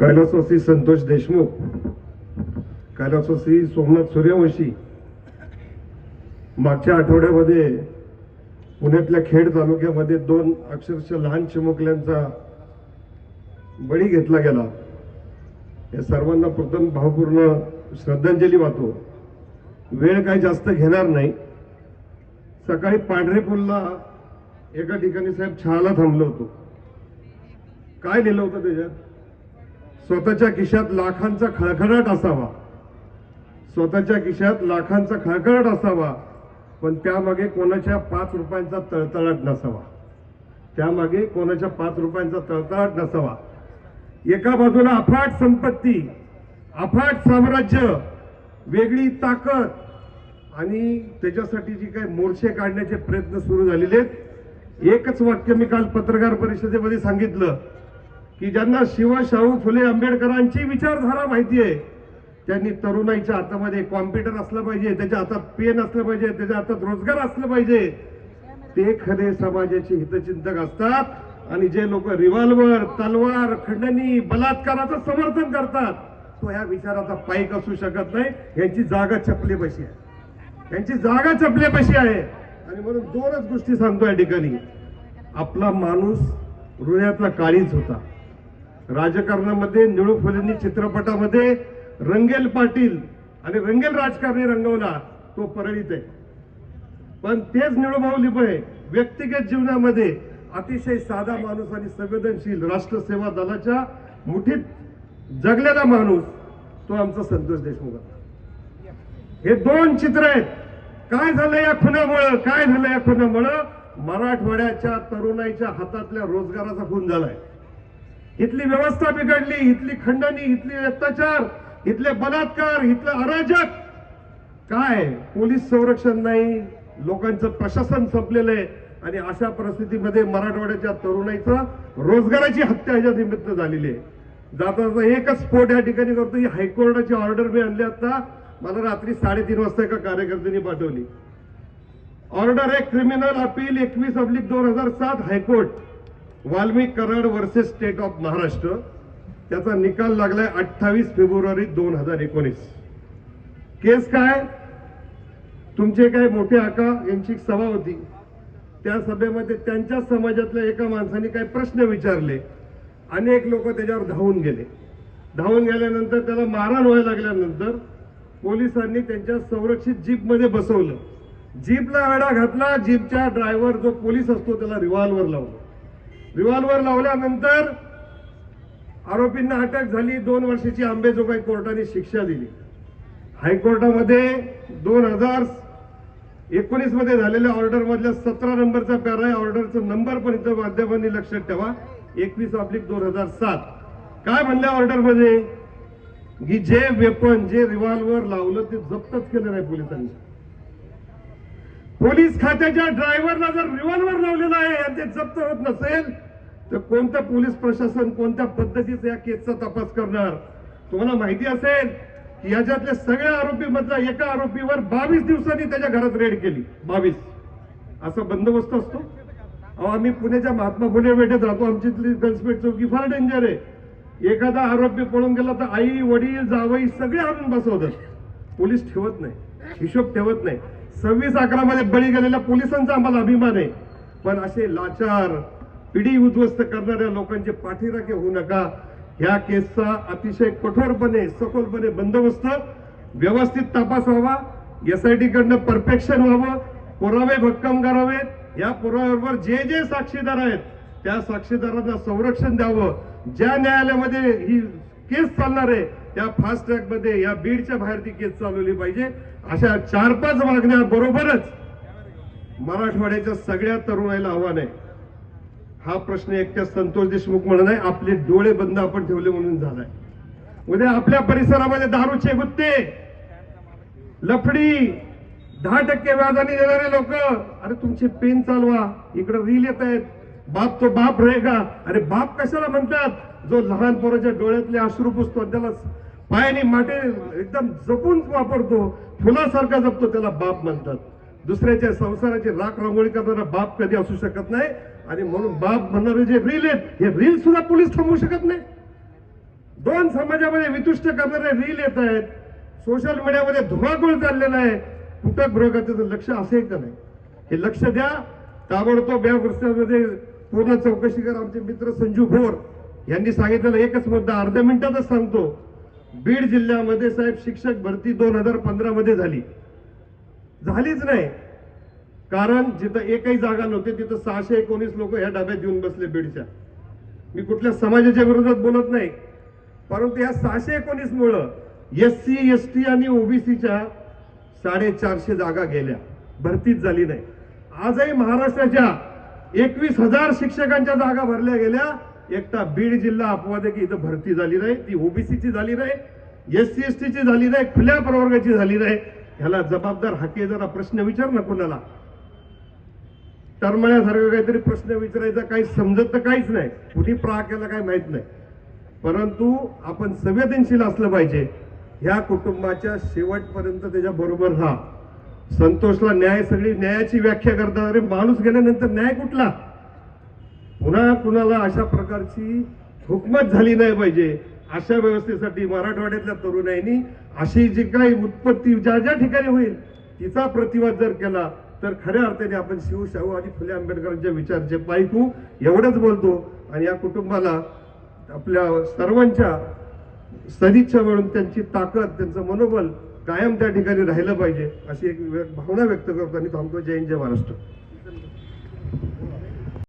कैलासवासी संतोष देशमुख कैलासवासी सोमनाथ सूर्यवंशी मागच्या आठवड्यामध्ये पुण्यातल्या खेड तालुक्यामध्ये दोन अक्षरशः लहान चिमुकल्यांचा बळी घेतला गेला. या सर्वांना प्रथम भावपूर्ण श्रद्धांजली वाहतो. वेळ काही जास्त घेणार नाही. सकाळी पांढरे पुलला एका ठिकाणी साहेब चहाला थांबलो होतो. काय लिहिलं होतं त्याच्यात? स्वतःच्या खिशात लाखांचा खळखळाट असावा. स्वतःच्या खिशात लाखांचा खळखळाट असावा. पण त्यामागे कोणाच्या पाच रुपयांचा तळतळाट नसावा. त्यामागे कोणाच्या पाच रुपयांचा तळतळाट नसावा. एका बाजूला अफाट संपत्ती अफाट साम्राज्य वेगळी ताकद आणि त्याच्यासाठी जी काही मोर्चे काढण्याचे प्रयत्न सुरू झालेले आहेत. एकच वाक्य मी काल पत्रकार परिषदेमध्ये सांगितलं. की ज्यांना शिव शाहू फुले आंबेडकरांची विचारधारा माहिती आहे त्यांनी तरुणाईच्या हातामध्ये कॉम्प्युटर असलं पाहिजे त्याच्या हातात पेन असलं पाहिजे त्याच्या हातात रोजगार असलं पाहिजे. ते खरे समाजाचे हितचिंतक असतात आणि जे लोक रिव्हॉल्वर तलवार खंडणी बलात्काराचं समर्थन करतात तो ह्या विचाराचा पाईक असू शकत नाही. यांची जागा चपलेपाशी आहे. यांची जागा चपलेपाशी आहे. आणि म्हणून दोनच गोष्टी सांगतो या ठिकाणी. आपला माणूस हृदयातला काळीच होता. राजकारणामध्ये निळू फुलेंनी चित्रपटामध्ये रंगेल पाटील आणि रंगेल राजकारणी रंगवला तो परळीत आहे. पण तेच निळूभाऊ लिपे व्यक्तिगत जीवनामध्ये अतिशय साधा माणूस आणि संवेदनशील राष्ट्रसेवा दलाच्या मुठीत जगलेला माणूस तो आमचा संतोष देशमुख हे दोन चित्र आहेत. काय झालं या खुनामुळं? काय झालं या खुनामुळं? मराठवाड्याच्या तरुणाईच्या हातातल्या रोजगाराचा खून झालाय. इथली व्यवस्था बिघडली इथली खंडणी इथली अत्याचार इथले बलात्कार इथलं अराजक. काय? पोलीस संरक्षण नाही लोकांचं प्रशासन संपलेलं आहे. आणि अशा परिस्थितीमध्ये मराठवाड्याच्या तरुणाईचं रोजगाराची हत्या ह्याच्या निमित्त झालेली आहे. जाता जाता एकच स्फोट या ठिकाणी करतो ही हायकोर्टाची ऑर्डर मी आणली आता. मला रात्री साडेतीन वाजता एका कार्यकर्त्यांनी पाठवली. ऑर्डर आहे क्रिमिनल अपील एकवीस अब्लिक दोन हजार सात high court. Valmik Karad versus state of Maharashtra. त्याचा निकाल लागलाय अठ्ठावीस फेब्रुवारी दोन हजार एकोणीस. केस काय? तुमचे काय मोठे आका यांची सभा होती. त्या सभेमध्ये त्यांच्या समाजातल्या एका माणसाने काही प्रश्न विचारले. अनेक लोक त्याच्यावर धावून गेले. धावून गेल्यानंतर त्याला मारहाण व्हायला लागल्यानंतर पोलिसांनी त्यांच्या संरक्षित जीपमध्ये बसवलं. जीपला आडा घातला जीपच्या ड्रायव्हर जो पोलीस असतो त्याला रिव्हॉल्वर लावला. रिव्हॉल्वर लावल्यानंतर आरोपींना अटक झाली. दोन वर्षाची आंबेजोगाई कोर्टाने शिक्षा दिली. हायकोर्टामध्ये दोन हजार एकोणीसमध्ये झालेल्या ऑर्डर मधल्या सतरा नंबरचा पॅरा आहे. ऑर्डरचा नंबर पण इथं माध्यमांनी लक्षात ठेवा. एकवीस ऑब्लिक दोन हजार सात. काय म्हणल्या ऑर्डरमध्ये? की जे वेपन जे रिव्हॉल्वर लावलं ते जप्तच केलं नाही पोलिसांनी. पोलीस खात्याच्या ड्रायव्हरला जर रिव्हॉल्वर लावलेला आहे आणि ते जप्त होत नसेल तर कोणतं पोलीस प्रशासन कोणत्या पद्धतीचा या केसचा तपास करणार? तुम्हाला माहिती असेल की याच्यातल्या सगळ्या आरोपी मधला एका आरोपीवर बावीस दिवसांनी त्याच्या घरात रेड केली. बावीस. असा बंदोबस्त असतो. अहो आम्ही पुण्याच्या महात्मा फुले वेठेत राहतो. आमची इथली चौकी फार डेंजर आहे. एखादा आरोपी पळून गेला तर आई वडील जावई सगळे आणून बसवतात. पोलीस ठेवत नाही. हिशोब ठेवत नाही. सव्वीस अकरा मध्ये बळी गेलेल्या पोलिसांचा आम्हाला अभिमान आहे. पण असे लाचार पिढी उद्ध्वस्त करणाऱ्या लोकांचे पाठीराखे होऊ नका. ह्या केसचा अतिशय कठोरपणे सखोलपणे बंदोबस्त व्यवस्थित तपास व्हावा एसआयटी कडनं परफेक्शन व्हावं. पुरावे भक्कम करावेत या पुराव्यावर जे जे साक्षीदार आहेत त्या साक्षीदारांना संरक्षण द्यावं. ज्या न्यायालयामध्ये ही केस चालणार आहे त्या फास्ट ट्रॅकमध्ये या बीडच्या बाहेर ती केस चालवली पाहिजे. अशा चार पाच मागण्या बरोबरच मराठवाड्याच्या सगळ्या तरुणाईला आव्हान आहे हा प्रश्न एकट्या संतोष देशमुख म्हणून आहे. आपले डोळे बंद आपण ठेवले म्हणून झालाय. उद्या आपल्या परिसरामध्ये दारूचे गुत्ते लफडी दहा टक्के व्याजाने देणारे लोक. अरे तुमचे पेन चालवा. इकडे रील येत आहेत. बाप तो बाप रहेगा अरे बाप कशाला म्हणतात? जो लहान पोराच्या डोळ्यातले अश्रू पुसतो त्याला पायाने माटे एकदम जपून वापरतो. फुलासारखा जपतो त्याला बाप म्हणतात. दुसऱ्याच्या संसाराची राख रांगोळी करणारा बाप कधी असू शकत नाही. आणि म्हणून बाप म्हणणारे जे रील आहेत हे रील सुद्धा पोलीस थांबवू शकत नाही. दोन समाजामध्ये वितुष्ट करणारे रील येत आहेत. सोशल मीडियामध्ये धुमाकूळ चाललेला आहे. कुठं गृहकर्त्याचं लक्ष असेल का नाही? हे लक्ष द्या. ताबडतोब या गोष्टीमध्ये पूर्ण चौकशी कर. आमचे मित्र संजू भोर यांनी सांगितलेलं एकच मुद्दा अर्ध्या मिनिटातच सांगतो. बीड जिल्ह्यामध्ये साहेब शिक्षक भरती दोन हजार पंधरा मध्ये झाली. झालीच नाही. कारण जिथं एकही जागा नव्हती तिथं सहाशे एकोणीस लोक ह्या डब्यात येऊन बसले बीडच्या. मी कुठल्या समाजाच्या विरोधात बोलत नाही. परंतु या सहाशे एकोणीस मुळं एस सी एस टी आणि ओबीसीच्या साडेचारशे जागा गेल्या. भरतीच झाली नाही. आजही महाराष्ट्राच्या एकवीस हजार शिक्षकांच्या जागा भरल्या गेल्या. एकटा बीड जिल्हा अपवाद आहे की इथं भरती झाली नाही ती ओबीसीची झाली नाही एस सी एस टीची झाली नाही खुल्या प्रवर्गाची झाली नाही. ह्याला जबाबदार हाके जरा प्रश्न विचार ना कोणाला. टरमळ्यासारखं काहीतरी प्रश्न विचारायचा काही समजत तर काहीच नाही. कुणी प्रा केला काही माहीत नाही. परंतु आपण संवेदनशील असलं पाहिजे. ह्या कुटुंबाच्या शेवटपर्यंत त्याच्या बरोबर राहा. संतोषला न्याय सगळी न्यायाची व्याख्या करतात अरे माणूस गेल्यानंतर न्याय कुठला? पुन्हा कुणाला अशा प्रकारची हुकमत झाली नाही पाहिजे अशा व्यवस्थेसाठी मराठवाड्यातल्या तरुणाईनी अशी जी काही उत्पत्ती ज्या ज्या ठिकाणी होईल तिचा प्रतिवाद जर केला तर खऱ्या अर्थाने आपण शिवशाहू आणि फुले आंबेडकरांच्या विचारचे पायकू एवढंच बोलतो. आणि या कुटुंबाला आपल्या सर्वांच्या सदिच्छा मिळून त्यांची ताकद त्यांचं मनोबल कायम त्या ठिकाणी राहिलं पाहिजे अशी एक भावना व्यक्त करतो आणि थांबतो. जय हिंद जय महाराष्ट्र.